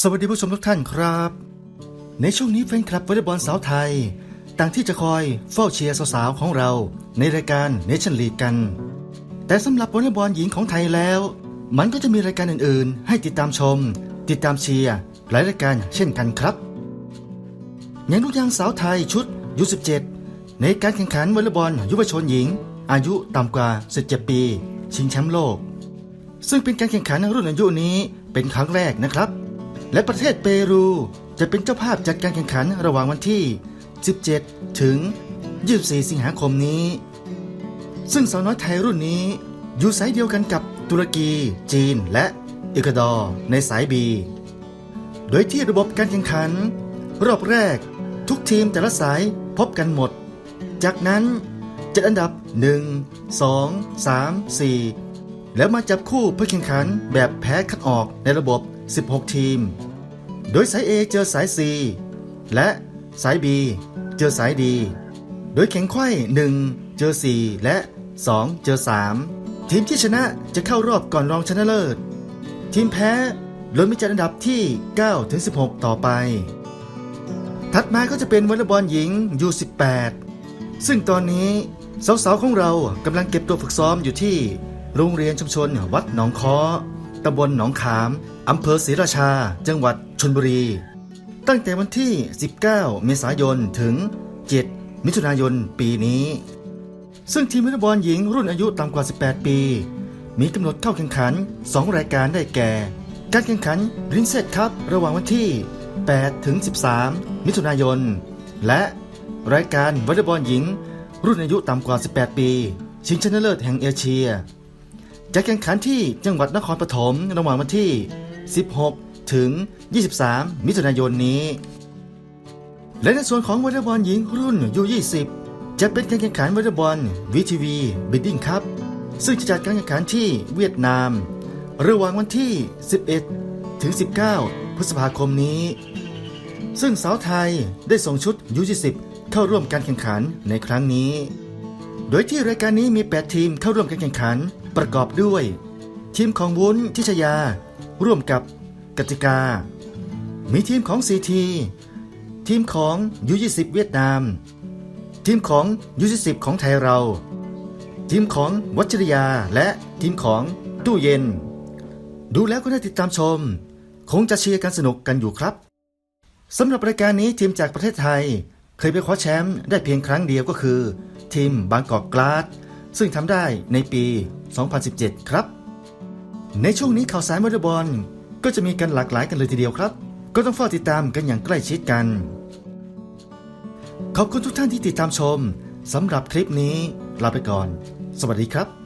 สวัสดีผู้ชมทุกท่านครับ ในช่วงนี้แฟนคลับวอลเลย์บอลสาวไทย ต่างที่จะคอยเฝ้าเชียร์สาวๆของเรา ในรายการเนชั่นลีกกัน แต่สำหรับวอลเลย์บอลหญิงของไทยแล้ว มันก็จะมีรายการอื่นๆ ให้ติดตามชม ติดตามเชียร์หลายรายการเช่นกันครับ อย่างลูกยางสาวไทยชุดยู17ในการแข่งขันวอลเลย์บอลยุวชนหญิง อายุต่ำกว่า 17 ปี ชิงแชมป์โลก ซึ่งเป็นการแข่งขันรุ่นอายุนี้เป็นครั้งแรกนะครับ และประเทศเปรูจะเป็นเจ้าภาพจัดการแข่งขันระหว่างวันที่ 17 ถึง 24 สิงหาคมนี้ ซึ่งสาวน้อยไทยรุ่นนี้ อยู่สายเดียวกันกับตุรกี จีน และเอกวาดอร์ในสายบี โดยที่ระบบการแข่งขัน รอบแรก ทุกทีมแต่ละสายพบกันหมด จากนั้นจัดอันดับ 1 2 3 4 แล้วมาจับคู่เพื่อแข่งขันแบบแพ้คัดออกในระบบ 16 ทีม โดยสาย A เจอสาย C และสาย B เจอสาย D โดยแข่งไขว้1เจอ 4 และ 2 เจอ 3 ทีมที่ชนะจะเข้ารอบก่อนรองชนะเลิศ ทีมแพ้ล้นมีจัดอันดับที่ 9 ถึง 16 ต่อไป ถัดมาก็จะเป็นวอลเลย์บอลหญิง U18 ซึ่งตอนนี้สาวๆของเรากำลังเก็บตัวฝึกซ้อมอยู่ที่โรงเรียนชุมชนวัดหนองค้อ ตำบลหนองขาม อำเภอศรีราชา จังหวัดชนบุรี ตั้งแต่วันที่ 19 เมษายน ถึง 7 มิถุนายนปีนี้ ซึ่งทีมวอลเลย์บอลหญิงรุ่นอายุต่ำกว่า 18 ปี มีกำหนดเข้าแข่งขัน 2 รายการได้แก่ การแข่งขันรินเซตครับระหว่างวันที่ 8 ถึง 13 มิถุนายน และรายการวอลเลย์บอลหญิง รุ่นอายุต่ำกว่า 18 ปี ชิงชนะเลิศแห่งเอเชีย จะแข่งขันที่จังหวัดนครปฐมระหว่างวันที่ 16 ถึง 23 มิถุนายนนี้ และในส่วนของวอลเลย์บอลหญิงรุ่น U20 จะเป็นการแข่งขันวอลเลย์บอล VTV Bidding Cup ซึ่งจะจัดการแข่งขันที่เวียดนาม ระหว่างวันที่ 11 ถึง 19 พฤษภาคมนี้ ซึ่งสาวไทยได้ส่งชุด U20 เข้าร่วมการแข่งขันในครั้งนี้ โดยที่รายการนี้มี 8 ทีมเข้าร่วมการแข่งขัน ประกอบด้วย ทีมของวุ้นทิชยา ร่วมกับกติกา มีทีมของ CT ทีทีมของ U20 เวียดนาม ทีมของ U20 ของไทยเรา ทีมของวัชริยาและทีมของตู้เย็น ดูแล้วก็น่าติดตามชม คงจะเชียร์กันสนุกกันอยู่ครับสำหรับรายการนี้ทีมจากประเทศไทย เคยไปคว้าแชมป์ได้เพียงครั้งเดียวก็คือ ทีมบางกอกกลาสซึ่งทำได้ในปี 2017 ครับ ในช่วงนี้ข่าวสายวอลเลย์บอลก็จะมีกันหลากหลายกันเลยทีเดียวครับ ก็ต้องเฝ้าติดตามกันอย่างใกล้ชิดกัน ขอบคุณทุกท่านที่ติดตามชมสำหรับคลิปนี้ลาไปก่อน สวัสดีครับ